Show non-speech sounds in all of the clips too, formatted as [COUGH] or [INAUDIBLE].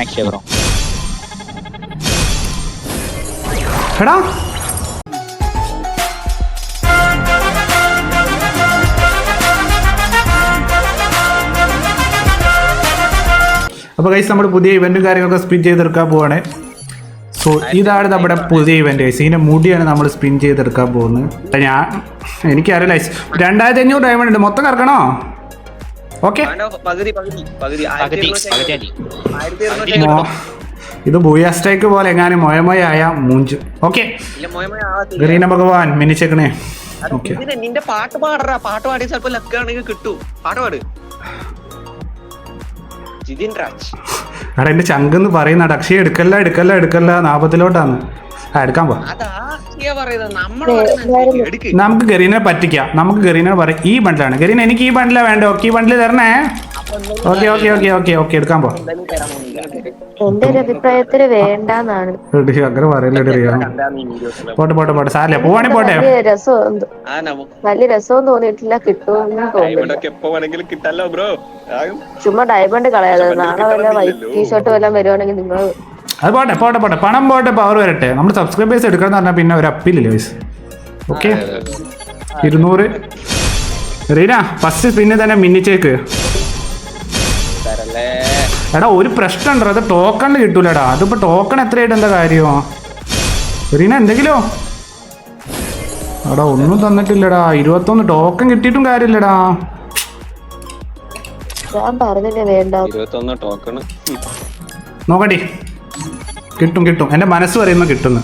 Akshaya bro. എടാ. അപ്പോൾ കൈസ് നമ്മൾ പുതിയ ഇവന്റും കാര്യങ്ങളൊക്കെ സ്പിൻ ചെയ്തെടുക്കാൻ പോവാണ്. സോ ഇതാണ് നമ്മുടെ പുതിയ ഇവന്റ് ഗൈസ് ഇതിന്റെ മുടിയാണ് നമ്മൾ സ്പിൻ ചെയ്തെടുക്കാൻ പോകുന്നത്. ഞാൻ എനിക്കറിയില്ല. രണ്ടായിരത്തി അഞ്ഞൂറ് ഡയമണ്ട് ഉണ്ട്. മൊത്തം കറക്കണോ? ഓക്കെ. ആയിരത്തി ഇത് ബൂയാസ്റ്റേക്ക് പോലെ എങ്ങാനും മൊയമൊയായ മൂഞ്ചു. ഓക്കെ. ഗ്രീന ഭഗവാൻ മിനിച്ചേക്കണേ. നിന്റെ പാട്ട് പാടറാ. പാട്ട് പാടി ചിലപ്പോ ലക്കാണെങ്കിൽ കിട്ടൂ കിട്ടും. പാട്ട് പാട്. [SIGHS] ജിതിൻ രാജ്. എടാ എന്റെ ചങ്കെന്ന് പറയുന്ന അക്ഷയ എടുക്കല്ല എടുക്കല്ല എടുക്കല്ല നാപത്തിലോട്ടാന്ന്. ആ എടുക്കാൻ പോ. നമുക്ക് ഗരീനെ പറ്റിക്കാം. നമുക്ക് ഗരീനെ പറയാം ഈ ബണ്ടിലാണ് ഗരീന എനിക്ക് ഈ ബണ്ടിലാണ് വേണ്ട? ഓക്കെ ഈ ബണ്ടിൽ തരണേ. Okay okay okay okay okay എടുക്കാൻ പോ. എന്റെ ഒരു അഭിപ്രായത്തിൽ വേണ്ടാന്നാണ്. അങ്ങനെ പറയല്ലേ. പോട്ടെ പോട്ടെ പോട്ടെ. സാരല്ലേ പോവാണെ പോട്ടെ. വലിയ രസം വലിയ രസവും തോന്നിയിട്ടില്ല കിട്ടുമെന്നും ബ്രോ? ചുമ്മാ ഡയമണ്ട് കളയാതെ നാളെ വല്ല വൈറ്റ് ടീഷർട്ട് വല്ലതും വരുവാണെങ്കിൽ നിങ്ങൾ അത് പോട്ടെ പോട്ടെ പോട്ടെ. പണം പോട്ടെ പവർ വരട്ടെ. നമ്മൾ സബ്സ്ക്രൈബേഴ്സ് എടുക്കണം എന്ന് പറഞ്ഞാൽ പിന്നെ ഒരു അപ്പീലില്ല വയസ്സ് ഓക്കെ ഇരുന്നൂറ്. റീന ഫസ്റ്റ് പിന്നെ തന്നെ മിന്നിച്ചേക്ക്. എടാ ഒരു പ്രശ്നം ഉണ്ടോ അത് ടോക്കണിൽ കിട്ടൂലടാ. അതിപ്പോ ടോക്കൺ എത്രയായിട്ട് എന്താ കാര്യമോ റീന എന്തെങ്കിലും? എടാ ഒന്നും തന്നിട്ടില്ലടാ. ഇരുപത്തൊന്ന് ടോക്കൺ കിട്ടിയിട്ടും കാര്യമില്ലടാ. ഞാൻ പറഞ്ഞില്ലേ വേണ്ട. ഇരുപത്തൊന്ന് ടോക്കൺ നോക്കടി. കിട്ടും കിട്ടും. എന്റെ മനസ്സ് പറയുമ്പോ കിട്ടുന്നു.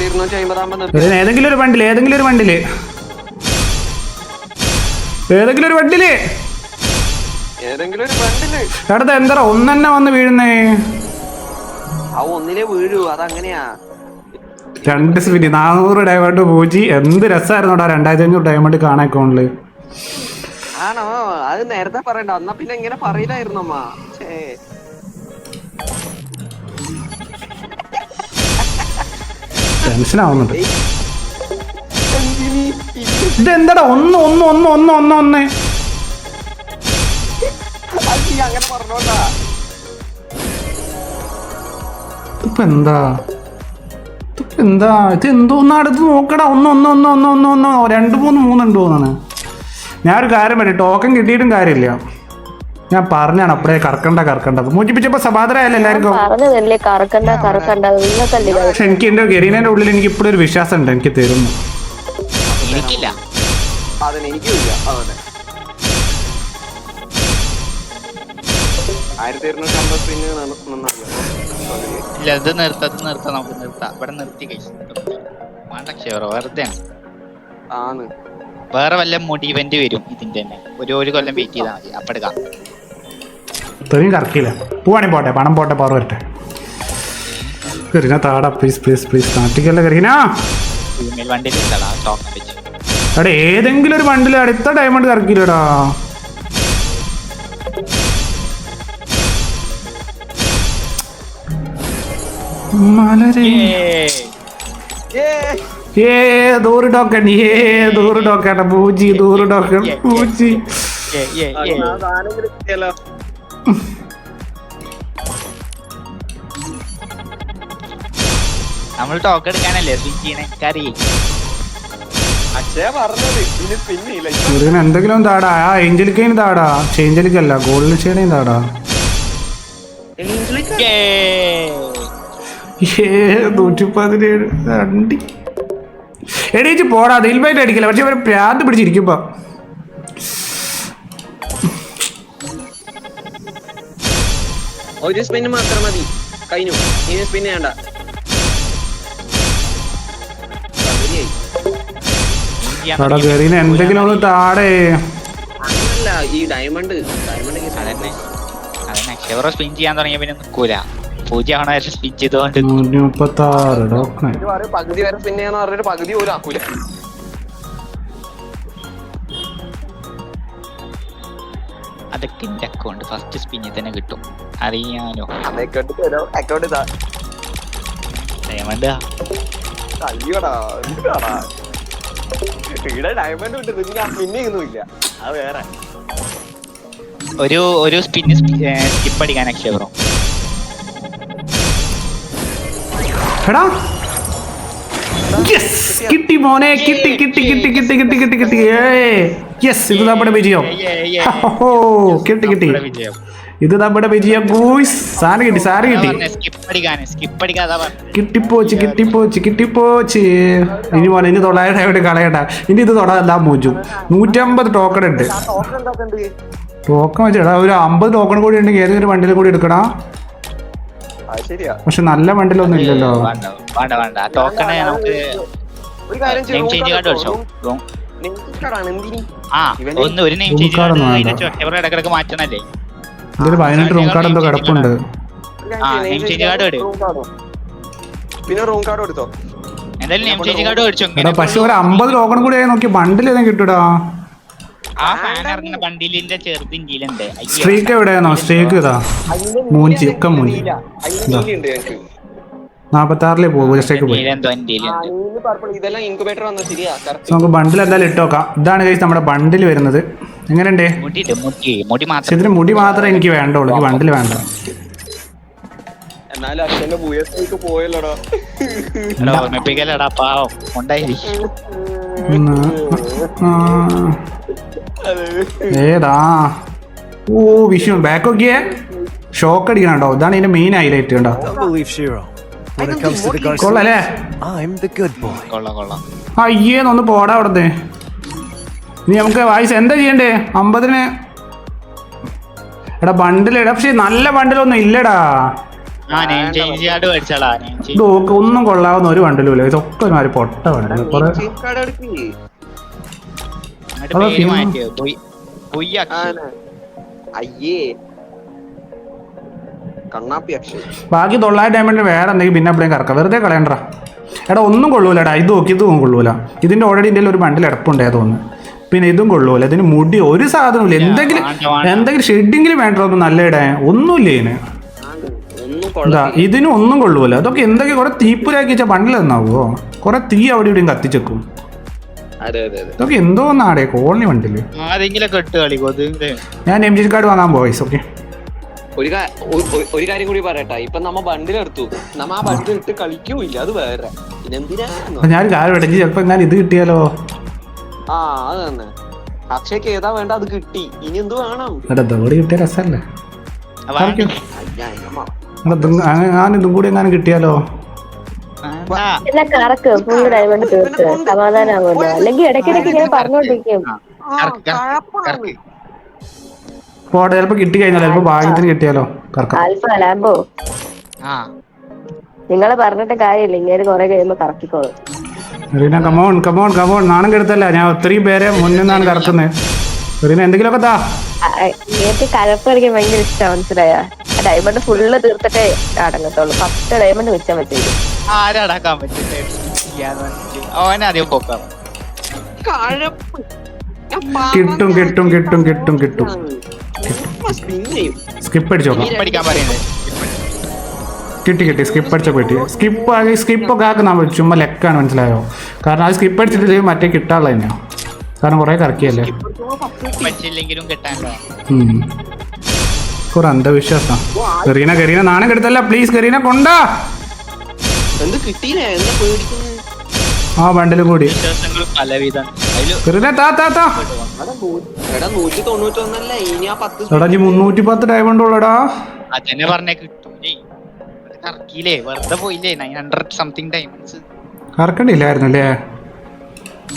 ഏതെങ്കിലും ഒരു വണ്ടിൽ ഏതെങ്കിലും ഒരു വണ്ടിൽ ഏതെങ്കിലും ഒരു വണ്ടിൽ. ഏതെങ്കിലും ഒരു ബണ്ടിൽ എടാ എന്താ ഒന്നെന്നെ വന്ന് വീഴുന്നേ. ആ ഒന്നിലേ വീഴൂ. അതങ്ങനെയാ. രണ്ട് സ്പിന് നാനൂറ് ഡയമണ്ട് പൂജി. എന്ത് രസമായിരുന്നു രണ്ടായിരത്തി അഞ്ഞൂറ് ഡയമണ്ട് കാണാൻ അക്കൗണ്ടിൽ ആണോ? അത് നേരത്തെ പറയണ്ട. എന്നാ പിന്നെ ഇങ്ങനെ പറയില്ലായിരുന്നു അമ്മ. ടെൻഷൻ ആവുന്നുണ്ട് ഇതെന്താടാ? ഒന്ന് ഒന്ന് ഒന്ന് ഒന്ന് ഒന്ന് ഒന്ന്. നീ അങ്ങനെ പറഞ്ഞോണ്ടാ. ഇപ്പൊ എന്താ എന്താ ഇത് എന്തോന്നാണ് അടുത്ത് നോക്കടാ. ഒന്ന് ഒന്ന് ഒന്ന് ഒന്ന് ഒന്ന് ഒന്ന് രണ്ട് മൂന്ന് മൂന്നുണ്ട് തോന്നാണ് ഞാൻ ഒരു കാര്യം പറയും ടോക്കൺ കിട്ടിയിട്ടും കാര്യമില്ല. ഞാൻ പറഞ്ഞാണ് അപ്പഴേ കറക്കണ്ട കറക്കണ്ടത് മോചിപ്പിച്ചപ്പോ സമാധാനമായല്ലോ എല്ലാവർക്കും? പക്ഷെ എനിക്ക് എന്റെ ഗരീനന്റെ ഉള്ളിൽ എനിക്ക് ഇപ്പോഴും ഒരു വിശ്വാസം ഉണ്ട് എനിക്ക് തരുന്നു. എനിക്കില്ല. അതിന് എനിക്കും ആയിരത്തി ഇരുന്നൂറ്റി അമ്പത് പിന്നെ നന്നായി ഇല്ല ഇത് നിർത്താം ഇത് നിർത്താം നമുക്ക് നിർത്താം. ഇവിടെ നിർത്തി കഴിച്ചു വെറുതെ ആണ്. വേറെ വല്ല മുടി ഇവന്റ് വരും ഇതിന്റെ തന്നെ. ഒരു ഒരു കൊല്ലം വെയിറ്റ് ചെയ്താൽ മതി. അപ്പൊ എടുക്കാം. ഇത്രയും കറക്കില്ല പോവാണെ പോട്ടെ പണം പോട്ടെ പവർ വരട്ടെ. കരീന താടാ പ്ലീസ് പ്ലീസ് പ്ലീസ് നാട്ടിക്കല്ല കരീന. ഫീമെയിൽ വണ്ടിയിൽ എടാ ഏതെങ്കിലും ഒരു വണ്ടിൽ ഇത്ര ഡയമണ്ട് കറക്കില്ലടാ മലരെ ഏ. ദൂറ് ടോക്കൺ. ഏ ദൂറ് ടോക്കൺ. പൂജി ദൂറ് ടോക്കൺ. പൂജി സാധനം കിട്ടിയല്ലോ. നമ്മൾ ടോക്ക് എടുക്കാനല്ലേ സ്വിം ചെയ്യണേ കറി. അക്ഷയ പറഞ്ഞത്. ഇനി പിന്നില്ല. എന്തെങ്കിലും താടാ. ആ ഏഞ്ചലിക്കേന് താടാ. ചേഞ്ചലിക്കല്ല ഗോൾഡ് ചെയ്യണേ താടാ. ഏ. നൂറ്റി പതിനേഴ് രണ്ടി എണീച്ച് പോടാ ദിൽബൈറ്റ് അടിക്കില്ല. പക്ഷെ ഇവരെ പ്രാന്ത് പിടിച്ചിരിക്കുമ്പോ. ഒരു സ്പിന്ന് മാത്രം മതി. കഴിഞ്ഞു ഇനി സ്പിന്ന് വേണ്ട എന്തെങ്കിലും ഒന്ന് താടേ. അല്ല ഈ ഡയമണ്ട് ഡയമണ്ട് സ്പിൻ ചെയ്യാൻ തുടങ്ങിയ പിന്നെ നിക്കൂല. പൂജ ആവണ സ്പിൻ ചെയ്തോണ്ട്. ആറ് പകുതി വരെ പിന്നെ പറഞ്ഞൊരു പറഞ്ഞിട്ട് പകുതി പോലും ആക്കൂല. അതൊക്കെ എന്റെ അക്കൗണ്ട് ഫസ്റ്റ് സ്പിന്നിൽ തന്നെ കിട്ടും. അറിയാനോ അക്കൗണ്ട് ഡയമണ്ട് അയ്യോടാ എന്തിനാടാ ഇവിടെ ഡയമണ്ട് ചെയ്യുന്നില്ല അത് വേറെ. ഒരു ഒരു സ്പിന്ന് സ്കിപ്പ് അടിക്കാൻ അക്ഷയ ബ്രോ. എടാ. യെസ് കിട്ടി മോനെ കിട്ടി കിട്ടി കിട്ടി കിട്ടി കിട്ടി കിട്ടി കിട്ടി. യെസ് ഇത് നമ്മുടെ വിജയം. ഓ കിട്ടി കിട്ടി. ഇത് നമ്മുടെ വിജയം. സാധനം കിട്ടി സാധനം കിട്ടി. കിട്ടിപ്പോച്ച് കിട്ടിപ്പോച്ച് കിട്ടിപ്പോച്ച്. ഇനി മോനെ ഇനി തൊള്ളായിരം ആയിട്ട് കളയണ്ട. ഇനി ഇത് തൊടാ മോജു? നൂറ്റമ്പത് ടോക്കൺ ഉണ്ട്. ടോക്കൺ വെച്ചടാ ഒരു അമ്പത് ടോക്കൺ കൂടി ഉണ്ടെങ്കിൽ ഏതെങ്കിലും വണ്ടിയിൽ കൂടി എടുക്കണം പക്ഷെ നല്ല വണ്ടിലൊന്നും ഇല്ലല്ലോ. വേണ്ട വേണ്ട വേണ്ട. ആ ടോക്കണ് നമുക്ക് ഒരു കാര്യം നെയിം ചേഞ്ച് കാർഡ് ആ ഒന്ന് ഒരു നെയിം ചേഞ്ച് കാർഡ് ഇടക്കിടക്ക് മാറ്റണല്ലേ? ഇതിൽ പതിനെട്ട് റൂം കാർഡ് എന്തോ കിടപ്പുണ്ട്. ആ, change card എടു. പിന്നെ റൂം കാർഡ് എടുത്തോ? എന്തായാലും നെയിം ചേഞ്ച് കാർഡ് പക്ഷെ ഒരു അമ്പത് ടോക്കൺ കൂടി ആയി നോക്കി ബണ്ടിൽ ഏതെങ്കിലും കിട്ടൂടാ? ആ ഫാൻ ഇറങ്ങുന്ന ബണ്ടിലിന്റെ ചെറുത് സ്ട്രീക്ക് എവിടെയാണോ? സ്ട്രീക്ക് ഇതാ. മൂഞ്ചി, ഒക്കെ മൂഞ്ചി. നാപ്പത്തി ആറിലേ പോകും ജസ്റ്റേക്ക് പോയി. നമുക്ക് ബണ്ടിൽ എന്തായാലും ഇട്ടോക്കാം ഇതാണ് കഴിച്ച് നമ്മുടെ ബണ്ടിൽ വരുന്നത്. എങ്ങനെയുണ്ട്? ഇതിന് മുടി മാത്രമേ എനിക്ക് വേണ്ടുള്ളൂ. എനിക്ക് ബണ്ടിൽ വേണ്ട. എന്നാലും അച്ഛന്റെ ഭൂയത്തേക്ക് പോയല്ലോടാ. ഓർമ്മിപ്പിക്കലടാ പാവം. ഉണ്ടായി ഏതാ ഓ വിഷു. ബാക്ക് നോക്കിയേ? ഷോക്ക് അടിക്കണം കേട്ടോ. ഇതാണ് ഇതിന്റെ മെയിൻ ഹൈലൈറ്റ് Garcia, കൊള്ളല്ലേ അയ്യേന്നൊന്ന് പോടാ അവിടുന്ന്. ഇനി നമുക്ക് വായിസ് എന്താ ചെയ്യണ്ടേ? അമ്പതിന്. എടാ ബണ്ടിലെടാ പക്ഷെ നല്ല ബണ്ടിലൊന്നും ഇല്ലടാ. ഒന്നും കൊള്ളാവുന്ന ഒരു വണ്ടിലും ഇല്ല. ഇതൊക്കെ ഒരുമാതിരി പൊട്ട വണ്ടി എന്നിട്ട് അതാ പേര് film. മാറ്റിയോ പൊയ് പൊയ്യാക്കി ആണ്. അയ്യേ. കണ്ണാപ്പി അക്ഷയ്. ബാക്കി തൊള്ളായിരം ഡയമണ്ട് വേറെ എന്തെങ്കിലും പിന്നെ എപ്പോഴും കറക്കാം. വെറുതെ കളയണ്ട എടാ ഒന്നും കൊള്ളൂലടാ. ഇത് നോക്കി ഇതും കൊള്ളൂല. ഇതിന്റെ ഓൾറെഡി ഇതിന്റെ ഒരു ബണ്ടിൽ ഇടപ്പുണ്ടേ തോന്നുന്നു പിന്നെ ഇതും കൊള്ളൂല. ഇതിന് മുടി ഒരു സാധനമില്ല എന്തെങ്കിലും വേണ്ട, വേണ്ട. എന്തെങ്കിലും ഷെഡിങ്ങിലും വേണ്ടോ ഒന്ന് നല്ല ഇടേ ഒന്നുമില്ല ഇതിന്? ആണ്. ഒന്നും എന്താ കൊള്ളാം ഇതിനും ഒന്നും കൊള്ളൂല. അതൊക്കെ എന്തൊക്കെ കുറെ തീപ്പുരാക്കി വെച്ചാൽ ബണ്ടിൽ തന്നാവോ കുറെ തീ അവിടെ ഇവിടെയും കത്തിച്ചേക്കും. ഇതൊക്കെ എന്തോ നാടേ കോളനി വണ്ടിൽ ആരെങ്കിലും കെട്ട് കളി കൊതുകിന്റെ ഞാൻ എം ജി കാർഡ് വാങ്ങാൻ പോയിസ് ഓക്കെ. ഒരു ഒരു കാര്യം കൂടി പറയട്ടെ ഇപ്പൊ നമ്മ ബണ്ടിൽ എടുത്തു. നമ്മ ആ ബണ്ടിൽ ഇട്ട് കളിക്കൂല്ല അത് വേറെ. ഞാൻ കാര്യം ചിലപ്പോ ഞാൻ ഇത് കിട്ടിയാലോ? ആ അത് തന്നെ. അക്ഷയ്ക്ക് ഏതാ വേണ്ട അത് കിട്ടി. ഇനി എന്തു വേണം? ദോടി കിട്ടിയ രസല്ലേ? ഞാനിതും കൂടി എങ്ങാനും കിട്ടിയാലോ? എല്ലാം കറക്ക് ഫുൾ ഡയമണ്ട് തീർത്ത്. സമാധാനാവുമല്ലോ അല്ലെങ്കിൽ ഇടയ്ക്കിടയ്ക്ക് ഞാൻ പറഞ്ഞോണ്ടിരിക്കും. പോട്ടെ ചിലപ്പോ കിട്ടി കഴിഞ്ഞാലോ? ചിലപ്പോ ഭാഗ്യത്തിന് കിട്ടിയാലോ? Alpha Lambo. ആ. നിങ്ങളെ പറഞ്ഞിട്ട് കാര്യമില്ല. ഇങ്ങനെ കൊറേ കഴിയുമ്പോ കറക്കിക്കോളും. Reena come on come on come on നാണം കെടുത്തല്ല? ഞാൻ ഒത്തിരി പേരെ മുന്നിൽ നിന്നാണ് കറക്കുന്നത്. റീന എന്തെങ്കിലുമൊക്കെ താ. എനിക്ക് കലപ്പ് കളിക്കാൻ ഭയങ്കര ഇഷ്ടമാണ് മനസ്സിലായ? ഡയമണ്ട് ഫുള്ള് തീർത്തിട്ടേ അടങ്ങത്തുള്ളൂ. പത്ത് ഡയമണ്ട് വെച്ചാൽ പറ്റില്ല ആരടക്കാൻ പറ്റും പൊക്കാം. കഴപ്പ്. കിട്ടും കിട്ടും കിട്ടും കിട്ടും കിട്ടും. സ്കിപ്പ് അടിച്ചോ നോക്കാം. പഠിക്കാൻ പറയുന്നത്. കിട്ടി കിട്ടി. സ്കിപ്പ് അടിച്ച കിട്ടി സ്കിപ്പ് ആകെ സ്കിപ്പ് ഒക്കെ ആക്കുന്ന ചുമ്മാ ലെക്കാണ് മനസ്സിലായോ? കാരണം അത് സ്കിപ്പ് അടിച്ചിട്ട് മറ്റേ കിട്ടാനുള്ള തന്നെയാണ് കാരണം കുറെ കറക്കിയല്ലേ? പറ്റില്ലെങ്കിലും കിട്ടാനോ. കുറെ അന്ധവിശ്വാസം. കരീന കരീന നാണം കെടുത്തല്ല പ്ലീസ് കരീന കൊണ്ടാ. എന്ത് കിട്ടിയില്ലേ എന്താ പേടിക്കുന്നത് ആ ബണ്ടിലും കൂടി. വിശ്വാസങ്ങൾ പലവിധം. താ താ താ. എടാ നൂ- എടാ നൂറ്റി തൊണ്ണൂറ്റൊന്നല്ലേ ഇനി ആ പത്ത് എടാ നീ മുന്നൂറ്റി പത്ത് ഡയമണ്ട് ഉള്ളടാ. അതന്നെ പറഞ്ഞേ കിട്ടൂലേ. കറക്കിയില്ലേ? വെറുതെ പോയില്ലേ? നയൻ ഹൺഡ്രഡ് സംതിങ് ഡയമണ്ട്സ് കറക്കണ്ടില്ലായിരുന്നു അല്ലേ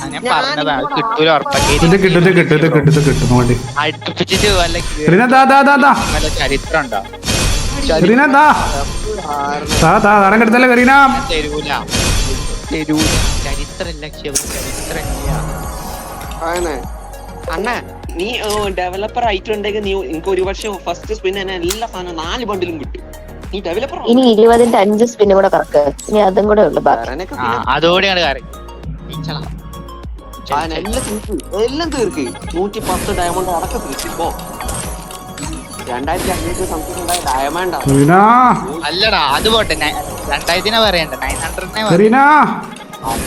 ഞാൻ പറഞ്ഞതാ അത് കിട്ടൂല ഉറപ്പാക്കി. ഇത് കിട്ടും ഇത് കിട്ടും ഇത് കിട്ടും ഇത് കിട്ടും നോണ്ടി അടുപ്പിച്ചിട്ട് വല്ല കരീന താ താ താ താ നല്ല ചരിത്രം ഉണ്ടോ? കരീന താ താ താ നാണം കെടുത്തല്ല കരീന തരൂല. തരൂല. ചരിത്രല്ല ചരിത്രമില്ല ആണ്. അണ്ണ നീ ഡെവലപ്പർ ആയിട്ടുണ്ടെങ്കിൽ നീ എനിക്ക് ഒരു പക്ഷെ ഫസ്റ്റ് സ്പിൻ തന്നെ എല്ലാ സാധനവും നാല് ബണ്ടിലും കിട്ടും. നീ ഡെവലപ്പർ ഇനി ഇരുപതിന്റെ അഞ്ച് സ്പിന്നും കൂടെ കറക്ക്. ഇനി അതും കൂടെ ഉള്ളു അതോടെയാണ് കാര്യം എല്ലാം തീർക്ക് എല്ലാം തീർക്ക്. നൂറ്റി പത്ത് ഡയമണ്ട് അടക്കം തീർക്ക്. ഇപ്പോ രണ്ടായിരത്തി അഞ്ഞൂറ്റി സംതിങ് ഉണ്ടായ ഡയമണ്ട് അല്ലടാ അത് പോട്ടെ. ന- രണ്ടായിരത്തിനെ പറയണ്ട. നയൻ ഹൺഡ്രഡിനെ കരീന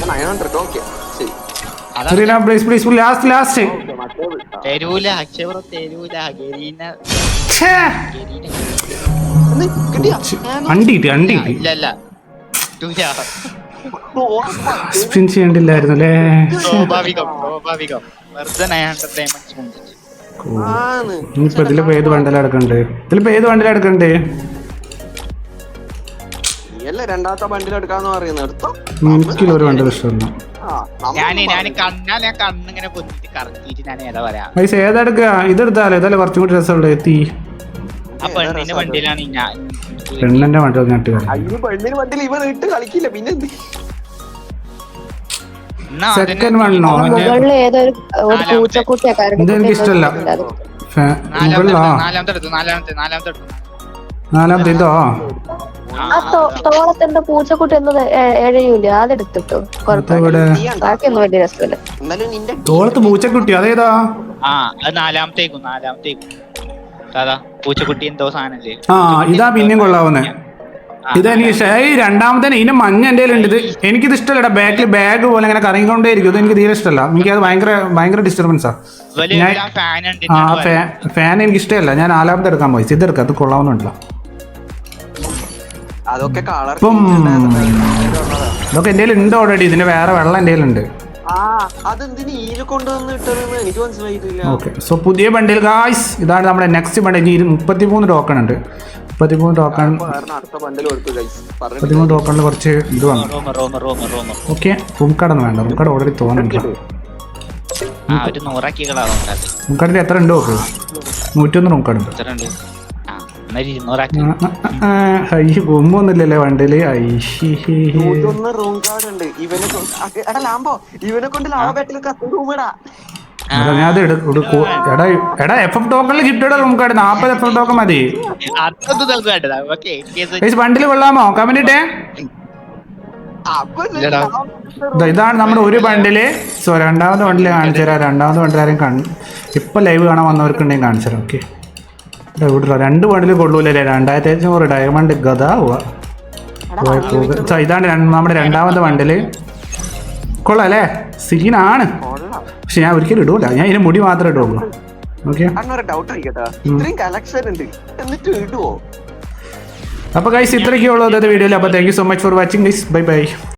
നയൻ ഹൺഡ്രഡ്. ഓക്കെ. ശരി. അതാണ് Garena please please last last. തരൂല ഗരീന? അണ്ടി കിട്ടി അണ്ടി കിട്ടി. ഇല്ല. സ്പിൻ ചെയ്യണ്ടില്ലായിരുന്നു അല്ലേ? സ്വാഭാവികം സ്വാഭാവികം. വെറുതെ ഇനിയിപ്പോ ഇതിലിപ്പോ ഏത് വണ്ടല എടുക്കണ്ടേ? ഇതിലിപ്പോ ഏത് വണ്ടല എടുക്കണ്ടേ? രണ്ടാമത്തെ എടുക്കാന്ന് പറയുന്നത്? എടുത്തോ. എനിക്കില്ല ഒരു വണ്ടി ഇഷ്ടമല്ല. ഏതാ എടുക്കുക ഇതെടുത്താലോ? ഇതല്ലേ കുറച്ചും കൂടി രസമുള്ളത് എത്തി. ആ പെണ്ണിന്റെ വണ്ടിയിലാണ് ഞാൻ പെണ്ണിന്റെ വണ്ടി നട്ട് കളി അതിന് പെണ്ണിന് ബണ്ടിൽ ഇവൻ ഇട്ട് കളിക്കില്ല പിന്നെ എന്ത്? സെക്കൻഡ് വണ്ണോ ഇഷ്ടമല്ല. നാലാമത്തെ ഇതോ? ആ. തോളത്തെന്താ പൂച്ചക്കുട്ടി എന്നത് എഴയൂല? അതെടുത്തിട്ടോ കുഴപ്പമില്ല ഇവിടെ ബാക്കിയൊന്നും വലിയ രസമില്ല. എന്നാലും നിന്റെ തോളത്ത് പൂച്ചക്കുട്ടി അതേതാ? ആ അത് നാലാമത്തേക്കും നാലാമത്തേക്കും. പൂച്ചക്കുട്ടി എന്തോ സാധനല്ലേ? ആ ഇതാ പിന്നെയും കൊള്ളാവുന്നേ. ഇതെനിക്ക് ഇഷ്ടം. ഈ രണ്ടാമത്തെ ഇതിന്റെ മഞ്ഞ എന്റെ ഉണ്ട് ഇത് എനിക്കിത് ഇഷ്ടമല്ല ബാക്കിൽ ബാഗ് പോലെ ഇങ്ങനെ കറങ്ങിക്കൊണ്ടേ ഇരിക്കും. ഇത് എനിക്ക് തീരെ ഇഷ്ടമല്ല. എനിക്ക് അത് ഭയങ്കര ഭയങ്കര ഡിസ്റ്റർബൻസാ വലിയ ഞാൻ- ഫാൻ ഉണ്ട് ആ ഫാൻ ഫാൻ എനിക്ക് ഇഷ്ടമല്ല. ഞാൻ നാലാമത്തെ എടുക്കാൻ പോയി. ഇത് എടുക്കാം അത് കൊള്ളാവുന്നുണ്ടല്ലോ. അതൊക്കെ കളർ ഇപ്പം ഇതൊക്കെ എന്റെ ഉണ്ട് ഓൾറെഡി ഇതിന്റെ വേറെ വെള്ളം എന്റെ ഉണ്ട് ഓക്കെ സോ പുതിയ ബണ്ടിൽ ഗായ്സ് ഇതാണ് നമ്മുടെ നെക്സ്റ്റ് ബണ്ടിൽ ഇനി മുപ്പത്തിമൂന്ന് ടോക്കൺ ഉണ്ട്. മുപ്പത്തിമൂന്ന് ടോക്കൺ മുപ്പത്തി അടുത്ത ബണ്ടിൽ കൊടുത്തു ഗൈസ് പറഞ്ഞു മുപ്പത്തിമൂന്ന് ടോക്കണിൽ കുറച്ച് ഇത് വന്നു. ഓക്കെ റൂംകാർഡൊന്നും വേണ്ട. റൂം കാർഡ് ഓൾറെഡി തോന്നുന്നുണ്ട്. ആ ഒരു നൂറാക്കി കളറുണ്ടാക്കി റൂം കാർഡിൽ എത്ര ഉണ്ട് നോക്ക്. നൂറ്റൊന്ന് റൂം കാർഡ് ഉണ്ട്. ഇരുന്നൂറാക്കി വണ്ടിയിൽ റൂം കാർഡ് ഉണ്ട്. ഇവനെ കൊണ്ട് എടാ ലാംബോ ഇവനെ കൊണ്ട് മതി. വണ്ടിയിൽ കൊള്ളാമോ? ദാ ഇതാണ് നമ്മുടെ ഒരു ബണ്ടിൽ സോ രണ്ടാമത്തെ വണ്ടിൽ കാണിച്ചു തരാം. രണ്ടാമത്തെ ബണ്ടിൽ ആരെയും കൺ ഇപ്പൊ ലൈവ് കാണാൻ വന്നവർക്കുണ്ടെങ്കിൽ കാണിച്ചു തരാം. ഓക്കെ ഇവിടെ രണ്ട് ബണ്ടിൽ കൊള്ളൂല്ലേ രണ്ടായിരത്തി അഞ്ഞൂറ് ഡയമണ്ട് ഗത ഇതാണ് നമ്മുടെ രണ്ടാമത്തെ വണ്ടിൽ. കൊള്ളാം അല്ലേ സീനാണ് പക്ഷെ ഞാൻ ഒരിക്കലും ഇടൂല. ഞാൻ ഇതിന് മുടി മാത്രമേ ഇടുള്ളൂ. ഓക്കെ? കൈസ് ഡൗട്ട് ആയിക്കോട്ടെ ഇത്രയും കളക്ഷൻ ഉണ്ട്. എന്നിട്ട് ഇടുവോ? അപ്പോൾ ഗൈസ് ഇത്രയൊക്കെ ഉള്ളൂ അതായത് വീഡിയോയിൽ അപ്പൊ thank you so much for watching guys bye bye